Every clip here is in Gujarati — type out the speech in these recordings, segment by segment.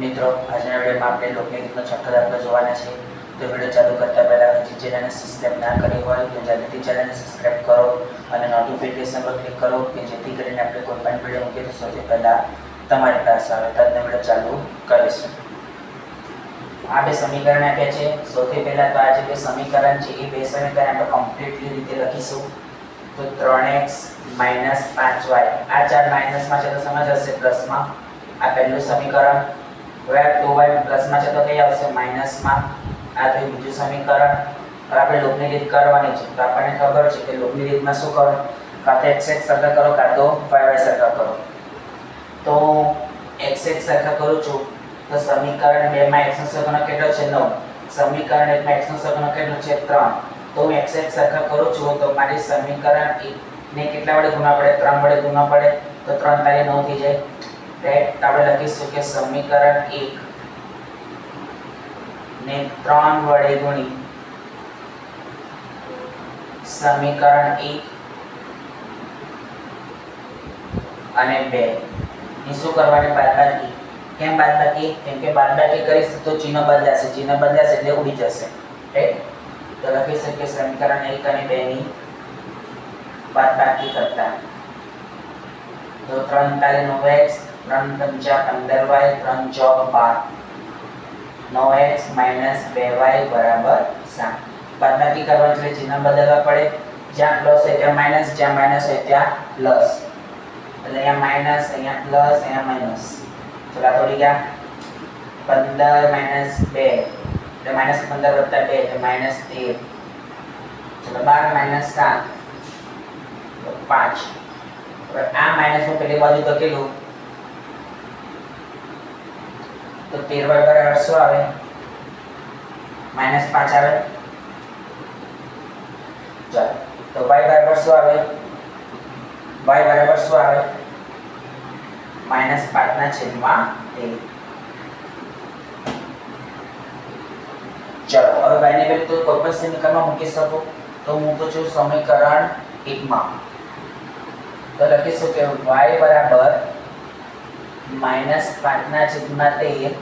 મિત્રો આજના વિડીયોમાં આપણે લોકની રીતનો છઠ્ઠો દાખલો જોવાના છે. તો વીડિયો ચાલુ કરતા પહેલા હજી ચેનલને સબસ્ક્રાઇબ ના કરી હોય તો જલ્દીથી ચેનલને સબસ્ક્રાઇબ કરો અને નોટિફિકેશન પર ક્લિક કરો કે જેથી કરીને આપણે કોઈ પણ વીડિયો મૂકીએ તો સૌથી પહેલાં તમારી પાસે આવે. તદને વીડિયો ચાલુ કરીશું. આ બે સમીકરણ આપ્યા છે. સૌથી પહેલા તો આ જે બે સમીકરણ છે, એ બે સમીકરણ આપણે કમ્પ્લીટલી રીતે લખીશું. તો ત્રણ એક્સ માઇનસ પાંચ વાય. આ ચાર માઇનસમાં છે તો સમજ હશે પ્લસમાં. આ પહેલું સમીકરણ. તો કઈ આવશે? માઇનસમાં આ બીજું સમીકરણ. હવે આપણે લૂપની રીત કરવાની છે. તો આપણને ખબર છે કે લૂપની રીતમાં શું કરો કાં તો એક્સ કરો, કાં તો વાય વાય કરો. તો એક્સ એક્સ સરખા કરું છું. તો સમીકરણ બેમાં એક્સનો સગુણક કેટલો છે? નવ. સમીકરણ એકમાં એક્સનો સગુણક કેટલો છે? ત્રણ. તો હું એક્સ એક્સ કરું છું, તો મારી સમીકરણ ને કેટલા વડે ગુણવા પડે? ત્રણ વડે ગુણવા પડે. તો ત્રણ તારી નવ થઈ જાય. રાઈટ આપણે લખીશું કે સમીકરણ એક. ને ત્રણ વડે ગુણી. સમીકરણ એક. અને બે. શું કરવાની બાદબાકી? કેમ બાદબાકી? કેમ કે બાદબાકી કરીશું તો ચિહ્ન બદલાશે. ચિહ્ન બદલાશે એટલે ઉડી જશે. રાઈટ તો લખી શકીએ સમીકરણ એક અને બે ની બાદબાકી કરતા. તો ત્રણ તારી નવ એક્સ ત્રણ પંચા પંદર વાય ત્રણ ચોક બાર. નવ એક્સ માઇનસ બે વાય બરાબર સાત. બાદબાકી કરવા એટલે ચિહ્ન બદલવા પડે. જ્યાં પ્લસ હોય ત્યાં માઇનસ જ્યાં માઇનસ હોય ત્યાં પ્લસ એટલે અહીંયા માઇનસ અહીંયા પ્લસ અહીંયા માઇનસ ચલા થોડી ગયા. પંદર માઇનસ બે. એટલે માઇનસ પંદર વત્તા બે, એટલે માઇનસ તેર ચલો બાર માઇનસ સાત. પાંચ. આ માઇનસનું પેલી બાજુ ધકેલું તો તેર વાય બરાબર શું આવે. માઇનસ પાંચ આવે. ચાલો, તો વાય બરાબર શું આવે? વાય બરાબર શું આવે? માઇનસ પાંચના છેદમાં તેર ચલો, હવે y ને વેલ્યુ તો કોઈ પણ સમીકરણમાં મૂકી શકો. તો હું મૂકું છું સમીકરણ એકમાં. તો લખીશું કે y બરાબર માઇનસ પાંચના છેદમાં તેર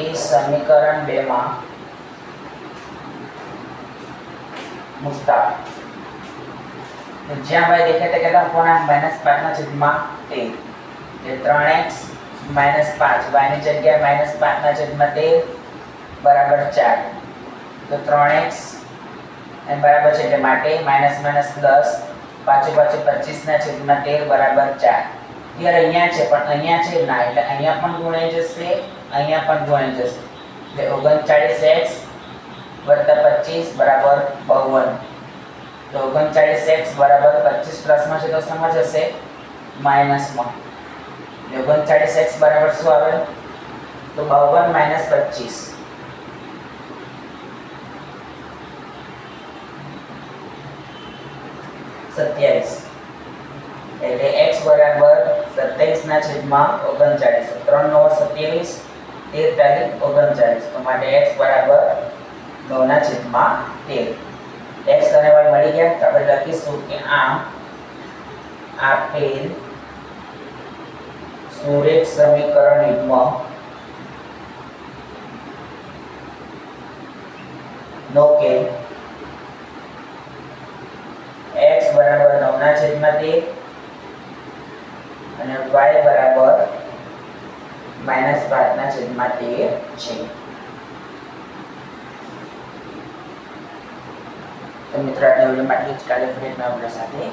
એ સમીકરણ બેમાં મૂકતા. જ્યાં ભાઈ દેખાય તે કેટલા મૂકવાના? માઇનસ પાંચના છેદમાં તેર. એટલે ત્રણ એક્સ માઇનસ પાંચ વાયની જગ્યાએ માઇનસ પાંચના છેદમાં તેર બરાબર ચાર. તો ત્રણ એક્સ એમ બરાબર છે. એટલે માટે માઇનસ માઇનસ પ્લસ પાછું પાછું પચીસના છેદમાં તેર બરાબર ચાર. યાર અહીંયા છે, પણ અહીંયા છે ના, એટલે અહીંયા પણ ગુણાઈ જશે, અહીંયા પણ ગુણાઈ જશે. એટલે ઓગણચાળીસ એક્સ વત્તા પચીસ બરાબર બાવન. તો ઓગણચાળીસ એક્સ બરાબર પચીસ પ્લસમાં છે તો સમજ હશે? માઇનસમાં. એટલે ઓગણચાળીસ એક્સ બરાબર શું આવે? તો બાવન માઇનસ પચીસ. સત્યાવીસ. એટલે એક્સ બરાબર સત્યાવીસના છેદમાં ઓગણચાળીસ. ત્રણ નવ સત્યાવીસ, તેર તારીખ ઓગણચાળીસ. તો માટે એક્સ બરાબર નવના છેદમાં તેર. એક્સ અને વાય મળી ગયા. તો આપણે લખીશું કે આમ આપેલ સુરેખ સમીકરણ યુગમાં નો કે x બરાબર નવના અને y બરાબર માઇનસ પાંચના છેદમાં તેર છે. તો મિત્રો આટલા વિડીયોમાં આટલું જ કાલે ફરી આપણા સાથે